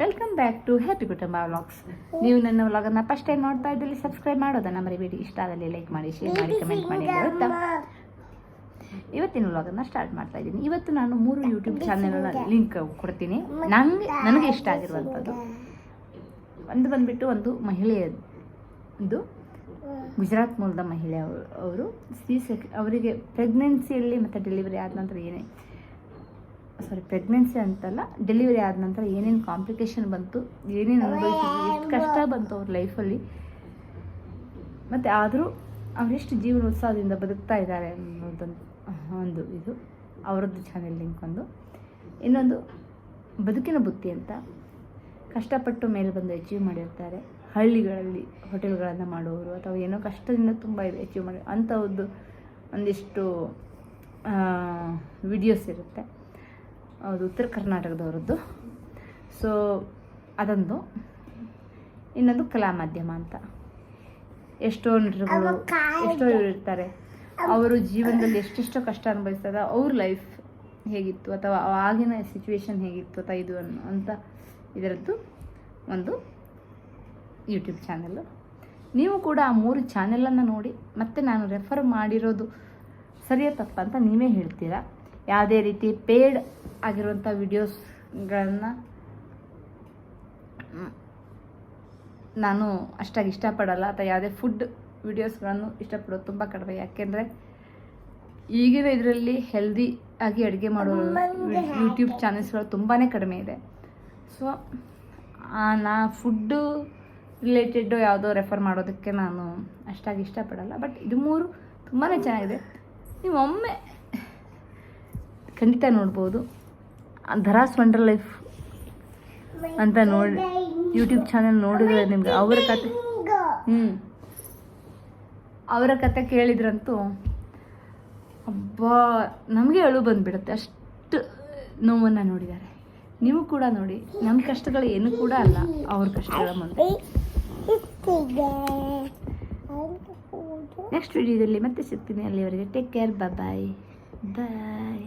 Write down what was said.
Welcome back to happy ಕುಟುಂಬ vlogs ನೀವು ನನ್ನ ವ್ಲಾಗನ್ನು ಫಸ್ಟ್ ಟೈಮ್ ನೋಡ್ತಾ ಇದ್ದಲ್ಲಿ ಸಬ್ಸ್ಕ್ರೈಬ್ ಮಾಡೋದನ್ನ ಮರಿಬೇಡಿ. ಇಷ್ಟ ಆದಲ್ಲಿ ಲೈಕ್ ಮಾಡಿ ಶೇರ್ ಮಾಡಿ ಕಮೆಂಟ್ ಮಾಡಿ ಗೊತ್ತಾ ಇವತ್ತಿನ ವ್ಲಾಗನ್ನು ಸ್ಟಾರ್ಟ್ ಮಾಡ್ತಾ ಇದ್ದೀನಿ. ಇವತ್ತು ನಾನು ಮೂರು ಯೂಟ್ಯೂಬ್ ಚಾನೆಲ್ನ ಲಿಂಕ್ ಕೊಡ್ತೀನಿ. ನನಗೆ ನನಗೆ ಇಷ್ಟ ಆಗಿರುವಂಥದ್ದು. ಒಂದು ಬಂದ್ಬಿಟ್ಟು ಒಂದು ಮಹಿಳೆಯದು ಗುಜರಾತ್ ಮೂಲದ ಮಹಿಳೆ ಅವರು ಅವರು. ಸಿ ಸೆಕ್ ಅವರಿಗೆ ಪ್ರೆಗ್ನೆನ್ಸಿಯಲ್ಲಿ ಮತ್ತು ಡೆಲಿವರಿ ಆದ ನಂತರ ಏನೇ ಸಾರಿ ಪ್ರೆಗ್ನೆನ್ಸಿ ಅಂತಲ್ಲ ಡೆಲಿವರಿ ಆದ ನಂತರ ಏನೇನು ಕಾಂಪ್ಲಿಕೇಶನ್ ಬಂತು, ಏನೇನು ಅನುಭವಿಸಿದ್ರು ಎಷ್ಟು ಕಷ್ಟ ಬಂತು ಅವ್ರ ಲೈಫಲ್ಲಿ ಮತ್ತು ಆದರೂ ಅವರೆಷ್ಟು ಉತ್ಸಾಹದಿಂದ ಬದುಕ್ತಾ ಇದ್ದಾರೆ ಅನ್ನೋದೊಂದು ಒಂದು ಇದು. ಅವರದ್ದು ಚಾನೆಲ್ ಲಿಂಕ್ ಒಂದು. ಇನ್ನೊಂದು, ಬದುಕಿನ ಬುತ್ತಿ ಅಂತ. ಕಷ್ಟಪಟ್ಟು ಮೇಲೆ ಬಂದು ಅಚೀವ್ ಮಾಡಿರ್ತಾರೆ. ಹಳ್ಳಿಗಳಲ್ಲಿ ಹೋಟೆಲ್ಗಳನ್ನು ಮಾಡೋರು ಅಥವಾ ಏನೋ ಕಷ್ಟದಿಂದ ತುಂಬ ಅಚೀವ್ ಮಾಡಿ ಅಂಥದ್ದು ಒಂದಿಷ್ಟು ವಿಡಿಯೋಸ್ ಇರುತ್ತೆ. ಅದು ಉತ್ತರ ಕರ್ನಾಟಕದವರದ್ದು. ಸೊ ಅದೊಂದು. ಇನ್ನೊಂದು ಕಲಾ ಮಾಧ್ಯಮ ಅಂತ. ಎಷ್ಟೋ ನಟರುಗಳು ಎಷ್ಟೋ ಇವ್ರು ಇರ್ತಾರೆ. ಅವರು ಜೀವನದಲ್ಲಿ ಎಷ್ಟೆಷ್ಟೋ ಕಷ್ಟ ಅನುಭವಿಸ್ತದ ಅವ್ರ ಲೈಫ್ ಹೇಗಿತ್ತು ಅಥವಾ ಆಗಿನ ಸಿಚುವೇಶನ್ ಹೇಗಿತ್ತು ಅಥವಾ ಇದು ಅನ್ನೋ ಅಂತ ಇದರದ್ದು ಒಂದು ಯೂಟ್ಯೂಬ್ ಚಾನಲ್ಲು ನೀವು ಕೂಡ ಆ ಮೂರು ಚಾನೆಲನ್ನು ನೋಡಿ ಮತ್ತೆ ನಾನು ರೆಫರ್ ಮಾಡಿರೋದು ಸರಿಯಾ ತಪ್ಪ ಅಂತ ನೀವೇ ಹೇಳ್ತೀರಾ? ಯಾವುದೇ ರೀತಿ ಪೇಯ್ಡ್ ಆಗಿರುವಂಥ ವಿಡಿಯೋಸ್ಗಳನ್ನು ನಾನು ಅಷ್ಟಾಗಿ ಇಷ್ಟಪಡಲ್ಲ. ಅಥವಾ ಯಾವುದೇ ಫುಡ್ ವಿಡಿಯೋಸ್ಗಳನ್ನು ಇಷ್ಟಪಡೋದು ತುಂಬ ಕಡಿಮೆ. ಯಾಕೆಂದರೆ ಈಗಿನ ಇದರಲ್ಲಿ ಹೆಲ್ದಿ ಆಗಿ ಅಡುಗೆ ಮಾಡೋ ಯೂಟ್ಯೂಬ್ ಚಾನೆಲ್ಸ್ಗಳು ತುಂಬಾ ಕಡಿಮೆ ಇದೆ. ಸೊ ನಾ ಫುಡ್ಡು ರಿಲೇಟೆಡ್ಡು ಯಾವುದೋ ರೆಫರ್ ಮಾಡೋದಕ್ಕೆ ನಾನು ಅಷ್ಟಾಗಿ ಇಷ್ಟಪಡಲ್ಲ. ಬಟ್ ಇದು ಮೂರು ತುಂಬಾ ಚೆನ್ನಾಗಿದೆ. ನೀವು ಒಮ್ಮೆ ಖಂಡಿತ ನೋಡ್ಬೋದು. ಧರಾಸ್ ವಂಡರ್ ಲೈಫ್ ಅಂತ ನೋಡಿ ಯೂಟ್ಯೂಬ್ ಚಾನೆಲ್ ನೋಡಿದ್ರೆ ನಿಮ್ಗೆ ಅವರ ಕತೆ ಹ್ಞೂ ಅವರ ಕತೆ ಕೇಳಿದ್ರಂತೂ ಅಬ್ಬಾ ನಮಗೆ ಅಳು ಬಂದುಬಿಡುತ್ತೆ. ಅಷ್ಟು ನೋವನ್ನು ನೋಡಿದ್ದಾರೆ. ನೀವು ಕೂಡ ನೋಡಿ. ನಮ್ಮ ಕಷ್ಟಗಳು ಏನು ಕೂಡ ಅಲ್ಲ. ಅವ್ರ ಕಷ್ಟಗಳ ಮುಂದೆ. ನೆಕ್ಸ್ಟ್ ವಿಡಿಯೋದಲ್ಲಿ ಮತ್ತೆ ಸಿಗ್ತೀನಿ. ಅಲ್ಲಿವರೆಗೆ ಟೇಕ್ ಕೇರ್ ಬಾಯ್ ಬಾಯ್